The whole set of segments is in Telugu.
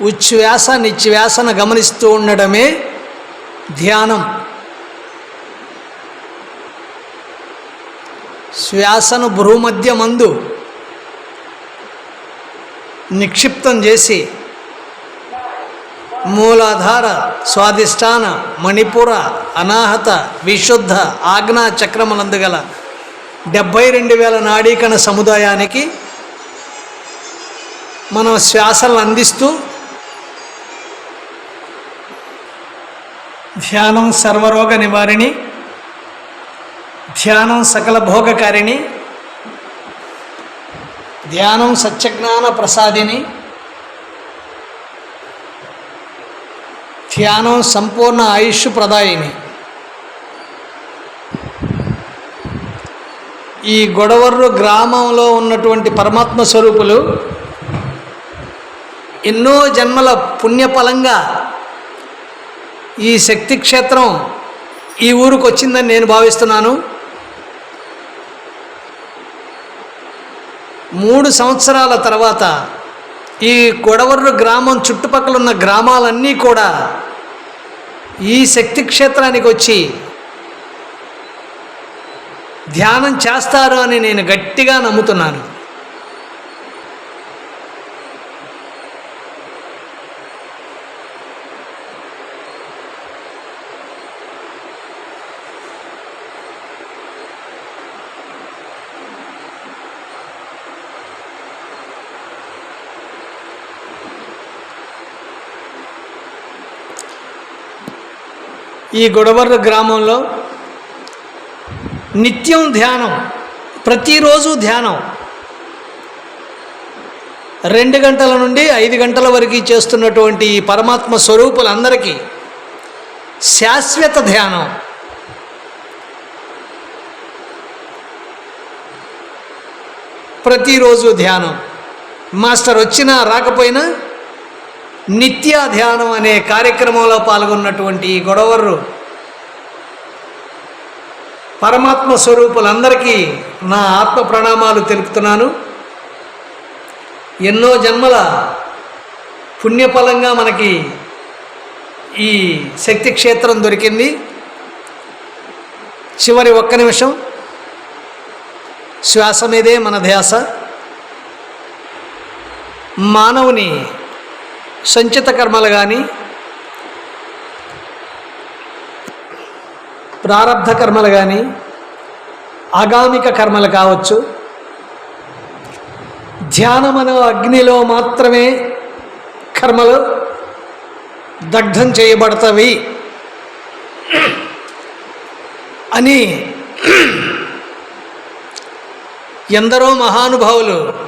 ఉచ్ఛ్వాస నిశ్వాసను గమనిస్తూ ఉండడమే ధ్యానం. శ్వాసను భ్రూమధ్య మందు నిక్షిప్తం చేసి మూలాధార స్వాదిష్టాన మణిపుర అనాహత విశుద్ధ ఆజ్ఞా చక్రములందు గల డెబ్భై రెండు వేల నాడీకణ సముదాయానికి మనం శ్వాసలను అందిస్తూ ధ్యానం సర్వరోగ నివారిణి ధ్యానం సకల భోగకారిణి ధ్యానం సత్యజ్ఞాన ప్రసాదిని ధ్యానం సంపూర్ణ ఆయుష్ ప్రదాయిని. ఈ గొడవర్రు గ్రామంలో ఉన్నటువంటి పరమాత్మ స్వరూపులు ఎన్నో జన్మల పుణ్యఫలంగా ఈ శక్తి క్షేత్రం ఈ ఊరికి వచ్చిందని నేను భావిస్తున్నాను. మూడు సంవత్సరాల తర్వాత ఈ కొడవర్రు గ్రామం చుట్టుపక్కల ఉన్న గ్రామాలన్నీ కూడా ఈ శక్తి క్షేత్రానికి వచ్చి ధ్యానం చేస్తారు అని నేను గట్టిగా నమ్ముతున్నాను. ఈ గొడవర్రు గ్రామంలో నిత్యం ధ్యానం ప్రతిరోజు ధ్యానం. రెండు గంటల నుండి ఐదు గంటల వరకు చేస్తున్నటువంటి ఈ పరమాత్మ స్వరూపులందరికీ శాశ్వత ధ్యానం. ప్రతిరోజు ధ్యానం. మాస్టర్ వచ్చినా రాకపోయినా నిత్య ధ్యానం అనే కార్యక్రమంలో పాల్గొన్నటువంటి ఈ గొడవరు పరమాత్మ స్వరూపులందరికీ నా ఆత్మ ప్రణామాలు తెలుపుతున్నాను. ఎన్నో జన్మల పుణ్యఫలంగా మనకి ఈ శక్తి క్షేత్రం దొరికింది. చివరి ఒక్క నిమిషం శ్వాస మీదే మన ధ్యాస. మానవుని సంచిత కర్మలు కానీ ప్రారంధ కర్మలు కానీ ఆగామిక కర్మలు కావచ్చు. ధ్యానమను అగ్నిలో మాత్రమే కర్మలు దగ్ధం చేయబడతవి. అని ఎందరో మహానుభావులు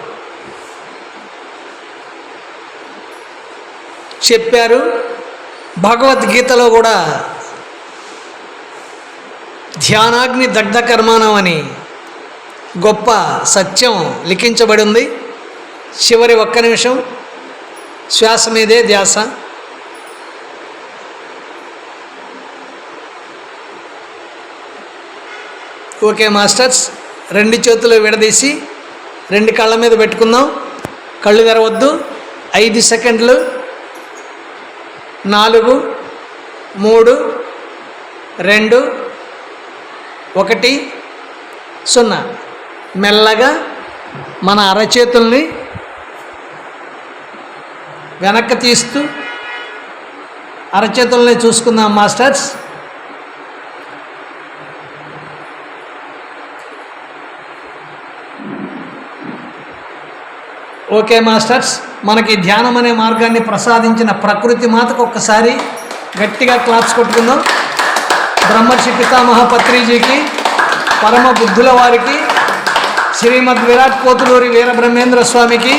చెప్పారు. భగవద్గీతలో కూడా ధ్యానాగ్ని దగ్ధ కర్మాణం అని గొప్ప సత్యం లిఖించబడి ఉంది. చివరి ఒక్క నిమిషం శ్వాస మీదే ధ్యాస. ఓకే మాస్టర్స్ రెండు చేతులు విడదీసి రెండు కళ్ళ మీద పెట్టుకుందాం. కళ్ళు తెరవద్దు. ఐదు సెకండ్లు. నాలుగు మూడు రెండు ఒకటి సున్నా. మెల్లగా మన అరచేతుల్ని వెనక్కి తీస్తూ అరచేతుల్ని చూసుకుందాం మాస్టర్స్. Okay masters. మనకి ధ్యానం అనే మార్గాన్ని ప్రసాదించిన ప్రకృతి మాతకు ఒక్కసారి గట్టిగా క్లాప్స్ కొట్టుకుందాం. బ్రహ్మర్షి పితామహ పత్రిజీకి పరమ బుద్ధుల వారికి శ్రీమద్ విరాట్ కోతులూరి వీరబ్రహ్మేంద్ర స్వామికి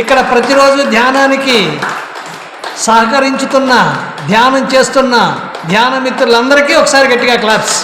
ఇక్కడ ప్రతిరోజు ధ్యానానికి సహకరించుతున్న ధ్యానం చేస్తున్న ధ్యాన మిత్రులందరికీ ఒకసారి గట్టిగా క్లాప్స్.